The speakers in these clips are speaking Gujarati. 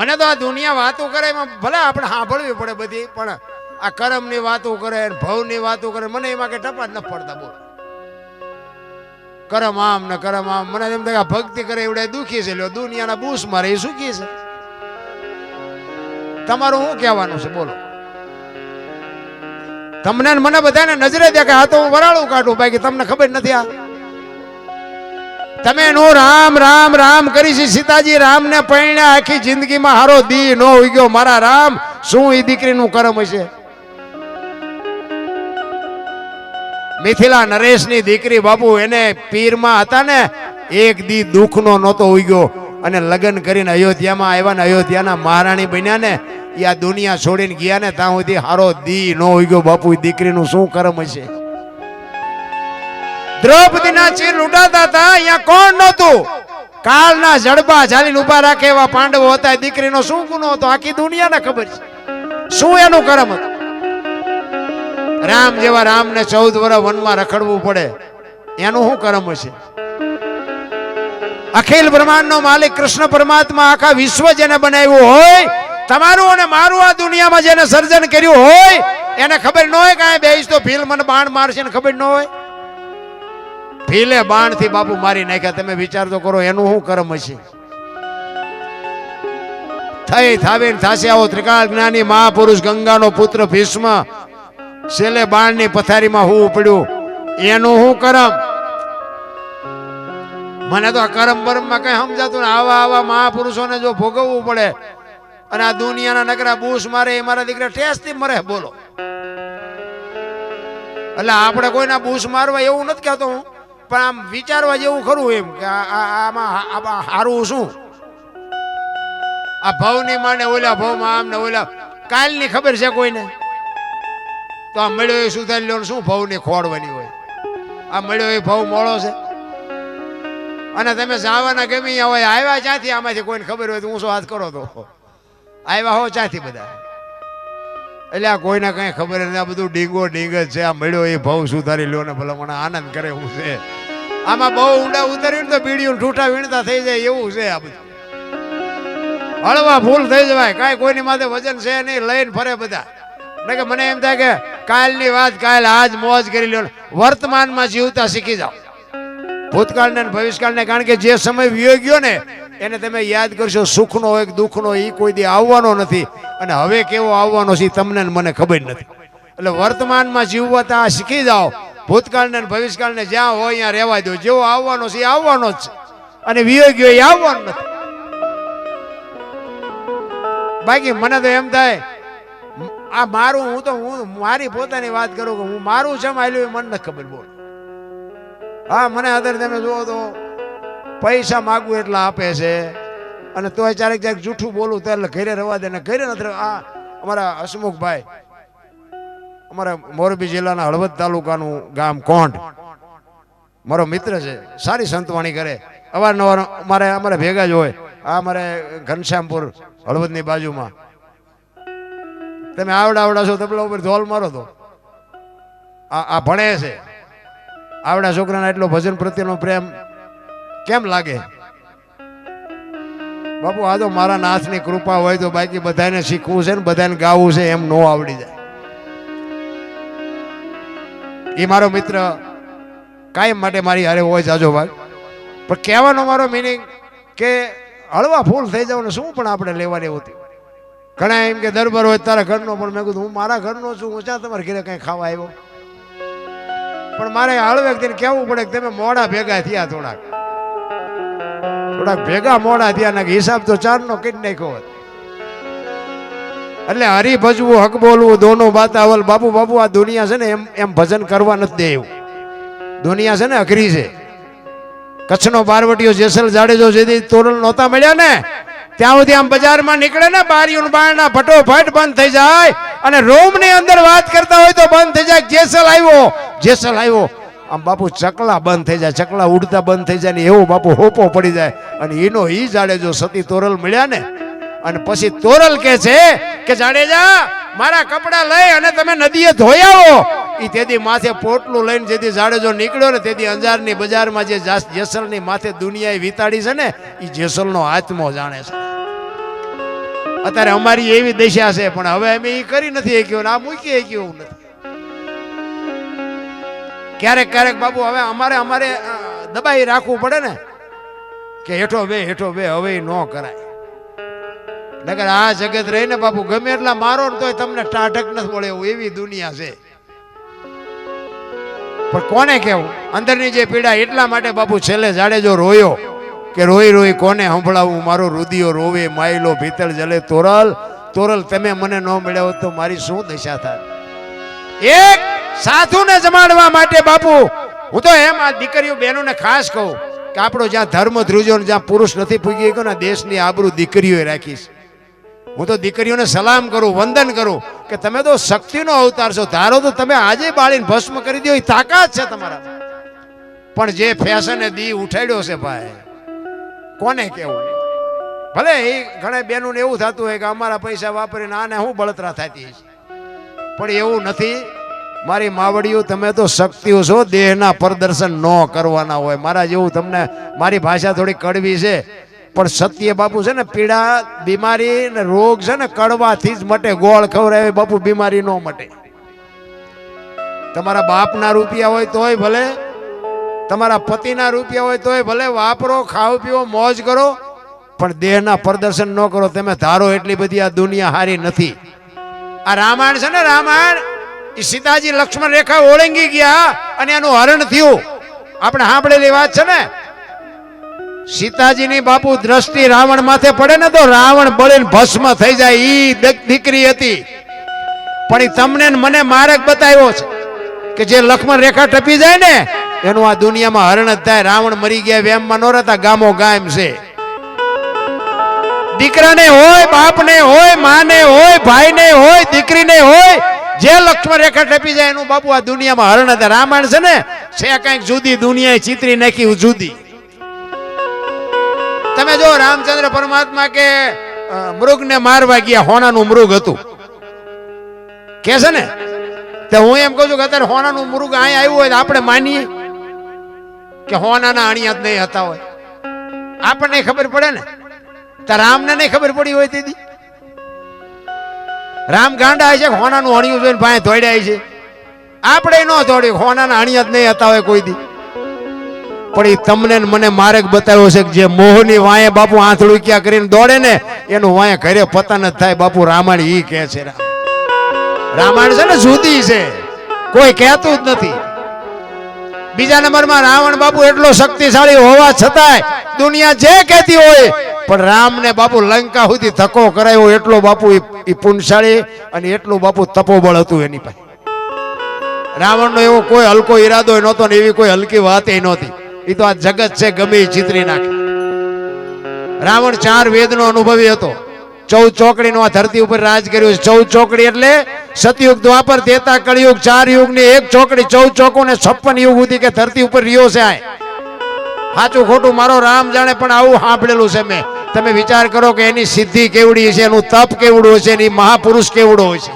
મને તો આ દુનિયા વાતો કરે એમાં ભલે આપણે સાંભળવી પડે બધી, પણ આ કરમની વાતો કરે ભવની વાતો કરે, મને એમાં કે ટપા જ ન પડતા બોલ. કરમ આમ ને કરમ આમ. મને એમ થાય કે ભક્તિ કરે એવડે દુખી છે, લ્યો, દુનિયાના બૂસ મારે એ સુખી છે. તમારું શું કહેવાનું છે, બોલો. તમને મને બધાને નજરે દેખાય આ તો હું વરાળું કાઢું, બાકી તમને ખબર નથી આ. તમે નો રામ રામ રામ કરી છે સીતાજી. રામ ને પૈણ્યા આખી જિંદગીમાં હારો દી નો ઉગ્યો મારા રામ, શું એ દીકરીનું કરમ હશે? મિથિલા નરેશની દીકરી બાબુ એને પીરમાં હતા ને, એક દી દુઃખનો નહોતો ઉગ્યો અને લગ્ન કરીને અયોધ્યામાં આવ્યા ને, અયોધ્યાના મહારાણી બન્યા ને એ આ દુનિયા છોડીને ગયા ને, ત્યાં સુધી હારો દી નો ઉગ્યો બાપુ. દીકરીનું શું કરમ હશે? દ્રૌપદીના ચીર લૂંટાતા હતા, અહીંયા કોણ નહોતું? કાળના જડબા ઝાલીને ઊભા રાખે એવા પાંડવો હતા દીકરીનો શું ગુનો હતો? આખી દુનિયાને ખબર છે. શું એનું કરમ હતું? રામ જેવા રામને ચૌદ વર્ષ વનમાં રખડવું પડે. એનું શું કરમ હશે? અખિલ બ્રહ્માંડનો માલિક કૃષ્ણ પરમાત્મા આખા વિશ્વ જેને બનાવ્યું હોય, તમારું અને મારું આ દુનિયામાં જેને સર્જન કર્યું હોય, એને ખબર ન હોય કે આ બેસ તો ભીલ મને બાણ મારશે ને ખબર ન હોય? ભીલે બાણથી બાપુ મારી નાખ્યા. તમે વિચાર તો કરો, એનું શું કર્મ હશે? થઈ થાવીને થાશે આવો ત્રિકાળ જ્ઞાની મહાપુરુષ, ગંગાનો પુત્ર ભીષ્મ. છેલ્લે બાણની પથારીમાં હું ઉપડ્યું. એનું શું કરમ? મને તો આ કરમ બરમમાં કઈ સમજાતું આવા આવા મહાપુરુષોને જો ભોગવવું પડે, અને આ દુનિયાના નકરા બૂસ મારે, એ મારા દીકરા ટેસ્ટથી મરે, બોલો. એટલે આપણે કોઈના બૂસ મારવા એવું નથી કહેતો હું. પણ આમ વિચારવા જેવું ખરું એમ કે આમાં આમાં હારું શું? આ ભવની માને ઓલા ભવમાં આમ ને ઓલા કાલની ખબર છે કોઈને? તો આ મળ્યો એ સુધારી લો શું ભવની ખોડવાની હોય? આ મળ્યો એ ભવ મોળો છે? અને તમે જાવાના ગમી હોય, આવ્યા ચાથી આમાંથી કોઈને ખબર હોય તો હું શું હાથ કરો તો? આવ્યા હો ચાથી બધા? એટલે આ કોઈને કઈ ખબર નથી, આ બધું ડીંગો ડીંગ જ છે, આ મળ્યો એ ભાવ સુધારી લો ને ભલે મને આનંદ કરે હું છે. આમાં બહુ ઊંડા ઉતર્યું તો બીડીયું ઠૂઠા વીણતા થઈ જાય, એવું છે આ બધું. હળવા ફૂલ થઈ જવાય, કાંઈ કોઈની માથે વજન છે નહીં, લઈને ફરે બધા. ને કે મને એમ થાય કે કાલની વાત કાલ આજ મોજ કરી લો વર્તમાનમાં જીવતા શીખી જાઓ. ભૂતકાળને ભવિષ્યકાળને, કારણ કે જે સમય વિયો ગયો ને, એને તમે યાદ કરશો, સુખનો હોય દુઃખનો એ કોઈ દી આવવાનો નથી. અને હવે કેવો આવવાનો છે તમને મને ખબર નથી. એટલે વર્તમાનમાં જીવતા શીખી જાઓ. ભૂતકાળને ભવિષ્યકાળને જ્યાં હોય ત્યાં રહેવા દો. જેવો આવવાનો છે એ આવવાનો જ છે. અને વિયો એ આવવાનો નથી. બાકી મને તો એમ થાય, આ મારું, હું તો, હું મારી પોતાની વાત કરું કે હું મારું છે માયલું એ મને નથી ખબર બોલ. હા, મને અત્યારે તમે જુઓ તો પૈસા માગવું એટલા આપે છે. અને તોય ચારેક ચારેક જૂઠું બોલું તો એટલે ઘરે રવા દે ને ઘરે નથી. આ અમારા હસમુખભાઈ અમારા મોરબી જિલ્લાના હળવદ તાલુકાનું ગામ કોંઢ. મારો મિત્ર છે, સારી સંતવાણી કરે. અવારનવાર અમારે અમારે ભેગા જ હોય. આ અમારે ઘનશ્યામપુર હળવદની બાજુમાં. તમે આવડા આવડા છો, તબલા ઉપર ધોલ મારો તો. આ આ ભણે છે. આવડા છોકરાને એટલો ભજન પ્રત્યેનો પ્રેમ કેમ લાગે? બાપુ, આ તો મારા નાથની કૃપા હોય તો બાકી બધાને શીખવું છે ને બધાને ગાવું છે એમ નો આવડી જાય. એ મારો મિત્ર કાયમ માટે મારી હારે હોય જાજો ભાઈ પણ કહેવાનો મારો મિનિંગ કે હળવા ફૂલ થઈ જવાનું શું પણ આપણે લેવાની હોતી? ઘણા એમ કે દરબાર હોય તારા ઘરનો, પણ મેં કીધું, હું મારા ઘરનો છું, હું ક્યાં તમારા ઘરે કંઈ ખાવા આવ્યો? પણ મારે હળવે તેને કહેવું પડે કે તમે મોડા ભેગા થયા થોડાક. થોડાક ભેગા મોડા થયા ને હિસાબ તો ચારનો કઈ નાખ્યો હોત. એટલે હરી ભજવું હક બોલવું, દોનો બાતાવલ, બાપુ બાપુ, આ દુનિયા છે ને એમ એમ ભજન કરવા નથી દે એવું દુનિયા છે ને અઘરી છે. કચ્છનો બારવટીયો જેસલ જાડેજો જેથી તોરલ નહોતા મળ્યા ને, ત્યાં સુધી આમ બજારમાં નીકળે ને બારીઓ બારણા, ફટોફટ બંધ થઈ જાય. અને રૂમની અંદર વાત કરતા હોય તો બંધ થઈ જાય જેસલ આવ્યો જેસલ આવ્યો. આમ બાપુ ચકલા બંધ થઈ જાય, ચકલા ઉડતા બંધ થઈ જાય ને એવો બાપુ હોપો પડી જાય. અને એનો ઈ જાડેજો સતી તોરલ મળ્યા ને અને પછી તોરલ કે છે કે, જાડેજા, મારા કપડા લઈ અને તમે નદીએ ધોઈ આવો. ઈ તેથી માથે પોટલું લઈને જેથી જાડેજો નીકળ્યો ને તેથી અંજારની બજારમાં જે જેસલની માથે દુનિયાએ વિતાડી છે ને, ઈ જેસલનો આત્મો જાણે છે. અત્યારે અમારી એવી દશા છે, પણ હવે અમે એ કરી નથી શક્યું આ મૂકી શક્યું નથી. ક્યારેક ક્યારેક બાબુ, હવે અમારે અમારે દબાઈ રાખવું પડે ને, કે હેઠો બે હેઠો બે, હવે ન કરાય. નકર આ જગત રહીને બાપુ ગમે એટલા મારો ને તોય તમને ટાઢક નથી મળે એવું, એવી દુનિયા છે. પણ કોને કેવું અંદરની જે પીડા એટલા માટે બાપુ છેલ્લે જાડેજો રોયો કે રોઈ રોઈ કોને સંભળાવું? મારો રુદિયો રોવે, માયલો ભીતળ જલે. તોરલ તોરલ, તમે મને ન મળ્યા તો મારી શું દશા થાય? એક સાધુને જમાડવા માટે બાપુ, હું તો એમ આ દીકરીઓ બહેનોને ખાસ કહું કે આપણો જ્યાં ધર્મ ધ્રુજો જ્યાં પુરુષ નથી પૂગી ગયો ને દેશની આબરૂ દીકરીઓએ રાખીશ હું તો દીકરીઓને સલામ કરું, વંદન કરું કે તમે તો શક્તિનો અવતાર છો. ધારો તો તમે આજે બાળીને ભસ્મ કરી દો, એ તાકાત છે તમારા પણ જે ફેશને દી ઉઠાડ્યો છે ભાઈ, કોને કેવું ભલે એ ઘણા બેનું એવું થતું હોય કે અમારા પૈસા વાપરીને આને હું બળતરા થતી પણ એવું નથી. મારી માવડીઓ, તમે તો શક્તિઓ છો, દેહના પ્રદર્શન ન કરવાના હોય. મારા જેવું તમને, મારી ભાષા થોડી કડવી છે. પણ સત્ય બાપુ છે ને, પીડા, બીમારી ને રોગ છે ને, કડવાથી જ મટે. ગોળ ખવડાવે બાપુ બીમારી ન મટે. તમારા બાપના રૂપિયા હોય તોય ભલે, તમારા પતિના રૂપિયા હોય તોય ભલે, વાપરો ખાવ પીવો મોજ કરો, પણ દેહના પ્રદર્શન ન કરો, તમે ધારો એટલી બધી આ દુનિયા હારી નથી. આ રામાયણ છે ને, રામાયણ એ સીતાજી લક્ષ્મણ રેખા ઓળંગી ગયા અને એનું હરણ થયું. આપણે સાંભળેલી વાત છે ને સીતાજીની બાપુ દ્રષ્ટિ રાવણ માથે પડે ને તો રાવણ બળીને ભસ્મ થઈ જાય, ઈ દીકરી હતી. પણ તમને મને માર્ગ બતાવ્યો છે કે જે લક્ષ્મણ રેખા ટપી જાય ને, એનું આ દુનિયામાં હરણ જ થાય. રાવણ મરી ગયા, વેમમાં ન રહેતા, ગામો ગામ છે. દીકરાને હોય, બાપને હોય, માને હોય, ભાઈને હોય, દીકરીને હોય, જે લક્ષ્મણ રેખા ટપી જાય, એનું બાપુ આ દુનિયામાં હરણ હતા રામાયણ છે ને, છે કંઈક જુદી દુનિયાએ ચિત્રી નાખી, જુદી. તમે જો રામચંદ્ર પરમાત્મા કે મૃગ મૃગને મારવા ગયા, હોનાનું મૃગ હતું. કે છે ને? તો હું એમ કહું છું કે અત્યારે હોનાનું મૃગ અહીંયા આવ્યું હોય આપણે માનીએ કે હોનાના અણિયા જ નહીં હતા હોય. આપણને ખબર પડે ને? તો રામને નહીં ખબર પડી હોય તેથી. રામ ગાંડા છે હોનાનું અણિયું જોઈને પાસે દોડ્યા છે. આપણે ન દોડ્યું હોનાના અણિયા જ નહીં હતા હોય કોઈ દી. પણ એ તમને મને માર્ગ બતાવ્યો છે કે જે મોહની વાંયે બાપુ આંથળું ક્યાં કરીને દોડે ને, એનું વાંયે ઘરે પતન જ થાય. બાપુ રામાયણ ઈ કહે છે. રામ. રામાયણ છે ને જુદી છે. કોઈ કહેતું જ નથી. બીજા નંબરમાં રાવણ બાપુ એટલો શક્તિશાળી હોવા છતાંય દુનિયા જે કહેતી હોય, પણ રામને બાપુ લંકા સુધી ધક્કો કરાયો એટલો બાપુ એ પુનશાળી અને એટલું બાપુ તપોબળ હતું એની પાસે. રાવણનો એવો કોઈ હલકો ઈરાદો નહોતો ને એવી કોઈ હલકી વાત એ નહોતી. એ તો આ જગત છે ગમે ચિતરી નાખે. રાવણ ચાર વેદનો અનુભવી હતો. ચૌદ ચોકડીનો આ ધરતી ઉપર રાજ કર્યું છે. ચૌદ ચોકડી એટલે સતયુગ દ્વાપર તેતા કળિયુગ, ચાર યુગની એક ચોકડી, ચૌદ ચોકો ને છપ્પન યુગ સુધી કે ધરતી ઉપર રહ્યો છે આ. સાચું ખોટું મારો રામ જાણે, પણ આવું સાંભળેલું છે મેં. તમે વિચાર કરો કે એની સિદ્ધિ કેવડી છે, એનું તપ કેવડું છે, એની મહાપુરુષ કેવડો હોય છે.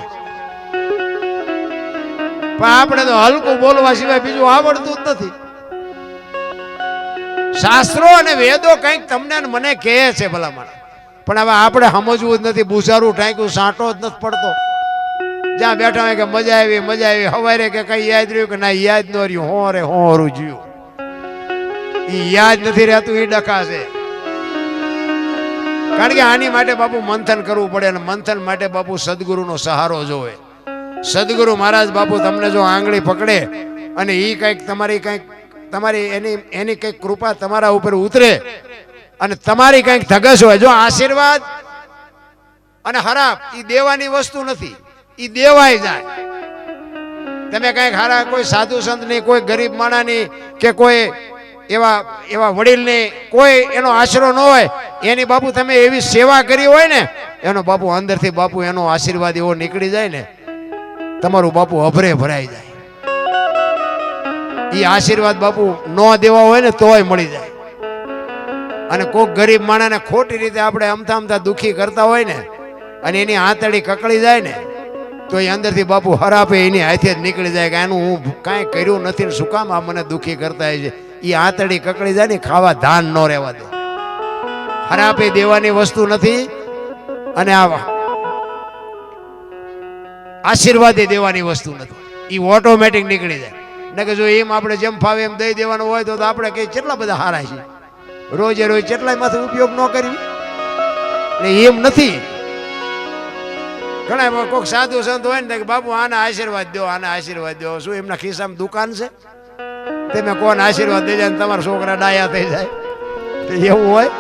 પણ આપણે તો હલકું બોલવા સિવાય બીજું આવડતું જ નથી. શાસ્ત્રો અને વેદો કંઈક તમને મને કહે છે ભલામણ. પણ હવે આપણે સમજવું જ નથી. બુઝારું ટાંક્યું સાંટો જ નથી પડતો. જ્યાં બેઠા હોય કે મજા આવી મજા આવી. હવારે કે કઈ યાદ રહ્યું કે ના, યાદ ન રહ્યું. હો રે હોરું જ્યું એ યાદ નથી રહેતું એ ડખાશે કારણ કે આની માટે બાપુ મંથન કરવું પડે અને મંથન માટે બાપુ સદગુરુનો સહારો જોવે. સદગુરુ મહારાજ બાપુ તમને જો આંગળી પકડે અને એ કંઈક તમારી કંઈક તમારી એની એની કંઈક કૃપા તમારા ઉપર ઉતરે અને તમારી કંઈક ધગસ હોય. જો આશીર્વાદ અને હરાપ એ દેવાની વસ્તુ નથી. એ દેવાય જાય. તમે કંઈક હારા, કોઈ સાધુ સંતની, કોઈ ગરીબ માણાની કે કોઈ એવા એવા વડીલની, કોઈ એનો આશરો ન હોય, એની બાપુ તમે એવી સેવા કરી હોય ને, એનો બાપુ અંદરથી બાપુ એનો આશીર્વાદ એવો નીકળી જાય ને, તમારું બાપુ અભરે ભરાઈ જાય. એ આશીર્વાદ બાપુ ન દેવા હોય ને તોય મળી જાય. અને કોક ગરીબ માણસને ખોટી રીતે આપણે અમથા અમથા દુઃખી કરતા હોય ને, અને એની આંતળી કકળી જાય ને, તો એ અંદરથી બાપુ હરાપે એની હાથે જ નીકળી જાય કે આનું હું કાંઈ કર્યું નથી શું કામ આ મને દુઃખી કરતા હોય છે. એ આંતળી કકળી જાય ને ખાવા ધાન ન રહેવા દે. હરાપે દેવાની વસ્તુ નથી, અને આ આશીર્વાદ દેવાની વસ્તુ નથી. એ ઓટોમેટિક નીકળી જાય. ને કે જો એમ આપણે જેમ ફાવે એમ દઈ દેવાનું હોય તો આપણે કઈ કેટલા બધા હારા છે રોજે રોજ કેટલાય માથે ઉપયોગ ન કરવી? ને એમ નથી. ઘણા કોઈક સાધુ સંત હોય ને કે બાપુ, આના આશીર્વાદ દો, આના આશીર્વાદ દો. શું એમના ખિસ્સામાં દુકાન છે? તમે કોને આશીર્વાદ દેજે તમારા છોકરા ડાયા થઈ જાય? એવું હોય?